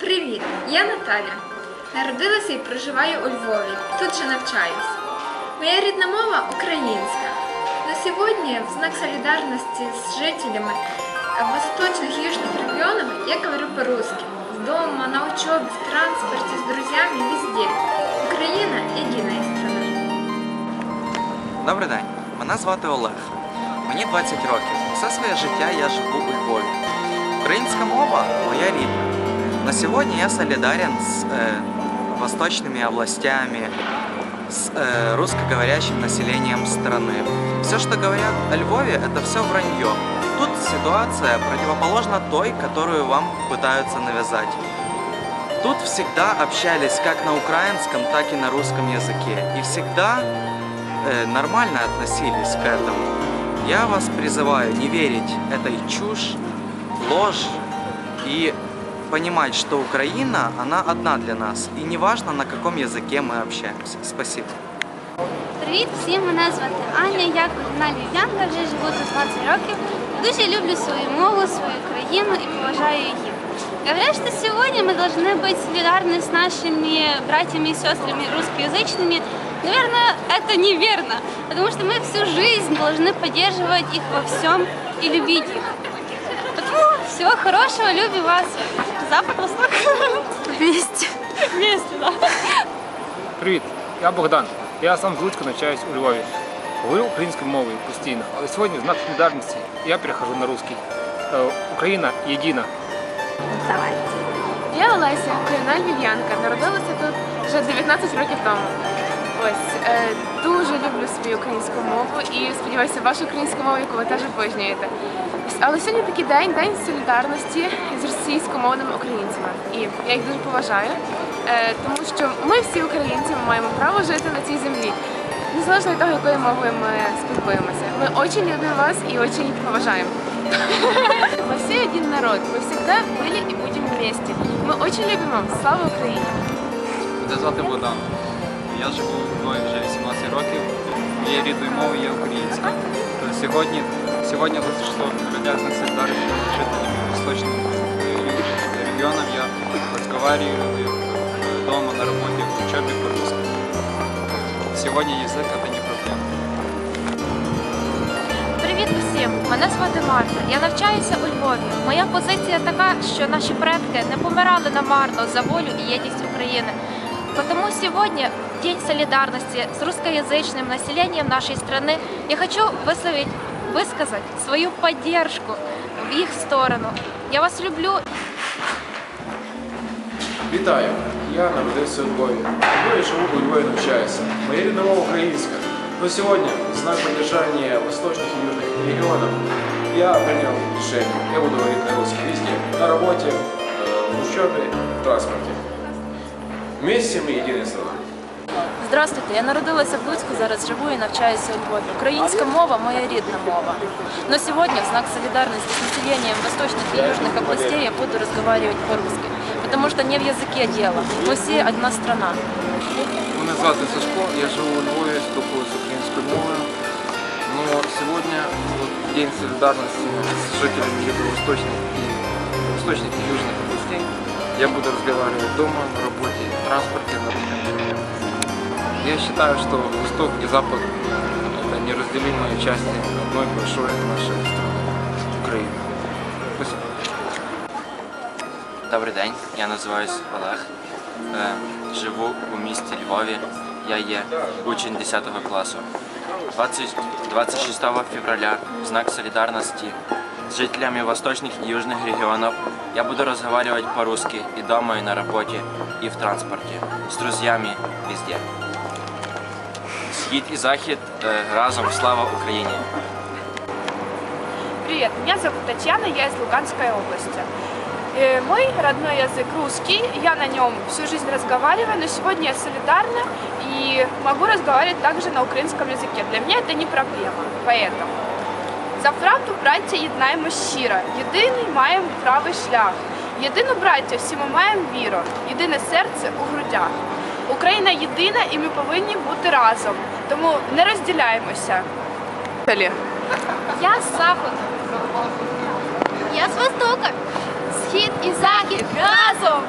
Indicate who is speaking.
Speaker 1: Привіт, я Наталя. Народилася і проживаю у Львові. Тут же навчаюсь. Моя рідна мова українська. На сьогодні, в знак солідарності з жителями восточних і южних регіонів, я говорю по-русски. Дома, на учебе, в транспорте, с друзьями, везде. Україна – єдина страна.
Speaker 2: Добрий день, мене звати Олег. Мені 20 років. Все своє життя я живу у Львові. Українська мова моя рідна. На сьогодні я солідарен з е, восточными областями, с э, русскоговорящим населением страны. Все, что говорят о Львове, это все вранье. Тут ситуация противоположна той, которую вам пытаются навязать. Тут всегда общались как на украинском, так и на русском языке. И всегда э, нормально относились к этому. Я вас призываю не верить этой чушь, ложь и понимать, что Украина, она одна для нас. И неважно, на каком языке мы общаемся. Спасибо.
Speaker 3: Привіт всім, мене звати Аня, я корінна львів'янка, вже живу тут 20 років. Дуже люблю свою мову, свою країну и поважаю її. Говорят, что сегодня мы должны быть солидарны с нашими братьями и сестрами русскоязычными. Наверное, это неверно, потому что мы всю жизнь должны поддерживать их во всем и любить их. Всего хорошего, любим вас. Запад, Восток. Вместе. Вместе, да.
Speaker 4: Привіт, я Богдан. Я сам з Луцька навчаюсь у Львові. Говорю українською мовою постійно, але сьогодні в знак солідарності я перехожу на русський. Е, Україна єдина.
Speaker 5: Я Олеся, корінна львів'янка, народилася тут вже 19 років тому. Ось е, дуже люблю свою українську мову і сподіваюся, вашу українську мову, яку ви теж обожнюєте. Ось, Але сьогодні такий день, день солідарності з російськомовними українцями. І я їх дуже поважаю, е, тому що ми всі українці ми маємо право жити на цій землі. Незалежно від того, якою мовою ми спілкуємося. Ми дуже любимо вас і дуже їх поважаємо. Мы все один народ, мы всегда были и будем вместе. Мы очень любим вас. Слава Україні!
Speaker 6: Мене звати Богдан. Я живу у Львові вже 18 років. Моєю рідною мовою є українська. То сьогодні, сьогодні 26 грудня на солідарності з жителями восточних э, регіонів я разговариваю дома, на роботі, в учебі по-русски. Сьогодні язик – це не проблема.
Speaker 7: Привіт усім! Мене звати Марта. Я навчаюся у Львові. Моя позиція така, що наші предки не помирали намарно за волю і єдність України. Потому сегодня, в День солидарности с русскоязычным населением нашей страны, я хочу высказать, высказать свою поддержку в их сторону. Я вас люблю
Speaker 8: Вітаю! Я народився у Львові. Ну і живу у Львові навчаюся. Моя рідна мова українська. Но сегодня, в знак поддержания восточных и южных регионов, я принял решение. Я буду говорить на русском везде. На работе, э, в учебе, в транспорте. Вместе мы единая страна.
Speaker 9: Здравствуйте, я народилася в Луцьку, зараз живу і навчаюся у Львові. Українська мова моя рідна мова. Но сегодня в знак солидарности с населением восточных и южных областей я буду разговаривать по-русски. Потому что не в языке дело. Мы все одна страна.
Speaker 10: Мене звати Сашко, я живу у Львові, спілкуюся українською мовою. Но сьогодні вот, День солидарности с жителями юго-восточных и восточных и южных областей. Я буду разговаривать дома, на работе, в транспорте, на русском языке. Я считаю, что Восток и Запад – это неразделимые части одной большой нашей страны, Украины. Спасибо.
Speaker 2: Добрий день, я називаюсь Олег. Е, живу у місті Львові. Я є учень 10 класу. 20 26 февраля в знак солидарности с жителями восточных и южных регионов я буду разговаривать по-русски и дома, и на работе, и в транспорте, с друзьями везде. Схід і захід е, разом слава Україні!
Speaker 5: Привет, меня зовут Татьяна, я из Луганской области. Э, Мой родной язык русский, я на нем всю жизнь разговариваю, но сегодня я солидарна и могу разговаривать также на українському языке. Для меня это не проблема, поэтому. За правду, браття, єднаємо щиро, єдиний маємо правий шлях. Єдину браття, всі ми маємо віру, єдине серце у грудях. Україна єдина і ми повинні бути разом, тому не розділяємося.
Speaker 7: Я з заходу.
Speaker 3: Я с Востока.
Speaker 7: Схід
Speaker 3: і захід разом!